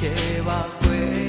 ချေပါကွယ်